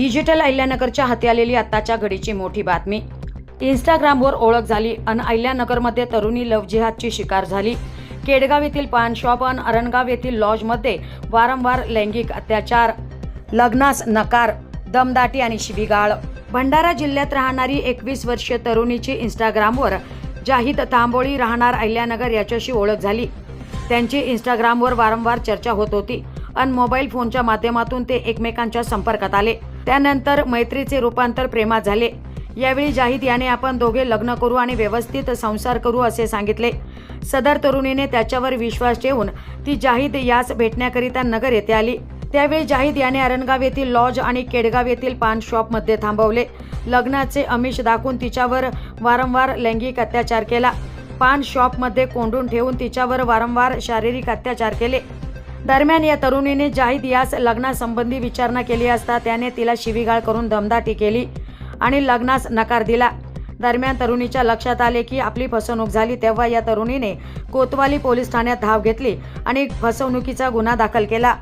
Digital अहिल्यानगरच्या हाती आलेली आत्ताच्या घडीची मोठी बातमी. इंस्टाग्रामवर ओळख झाली अन अहिल्यानगरमध्ये तरुणी लव्ह जिहादची शिकार झाली. केडगाव येथील पान शॉप अन अरणगाव येथील लॉजमध्ये वारंवार लैंगिक अत्याचार लग्नास नकार दमदाटी आणि शिबिगाळ भंडारा जिल्ह्यात राहणारी एकवीस वर्षीय तरुणीची इंस्टाग्रामवर जाहीद तांबोळी राहणार अहिल्यानगर याच्याशी ओळख झाली. त्यांची इंस्टाग्रामवर वारंवार चर्चा होत होती अन मोबाईल फोनच्या माध्यमातून ते एकमेकांच्या संपर्कात आले. त्यानंतर मैत्रीचे रूपांतर प्रेमात झाले. यावेळी जाहीद याने आपण दोघे लग्न करू आणि व्यवस्थित संसार करू असे सांगितले. सदर तरुणीने त्याच्यावर विश्वास ठेवून ती जाहीद यास भेटण्याकरिता नगर येथे आली. त्यावेळी जाहीद याने अरणगाव येथील लॉज आणि केडगाव येथील पान शॉपमध्ये थांबवले. लग्नाचे अमिष दाखवून तिच्यावर वारंवार लैंगिक अत्याचार केला. पान शॉपमध्ये कोंडून ठेवून तिच्यावर वारंवार शारीरिक अत्याचार केले. दरम्यान या तरुणीने जाहीद यास लग्नासंबंधी विचारणा केली असता त्याने तिला शिवीगाळ करून दमदाटी केली आणि लग्नास नकार दिला. दरम्यान तरुणीच्या लक्षात आले की आपली फसवणूक झाली तेव्हा या तरुणीने कोतवाली पोलीस ठाण्यात धाव घेतली आणि फसवणुकीचा गुन्हा दाखल केला.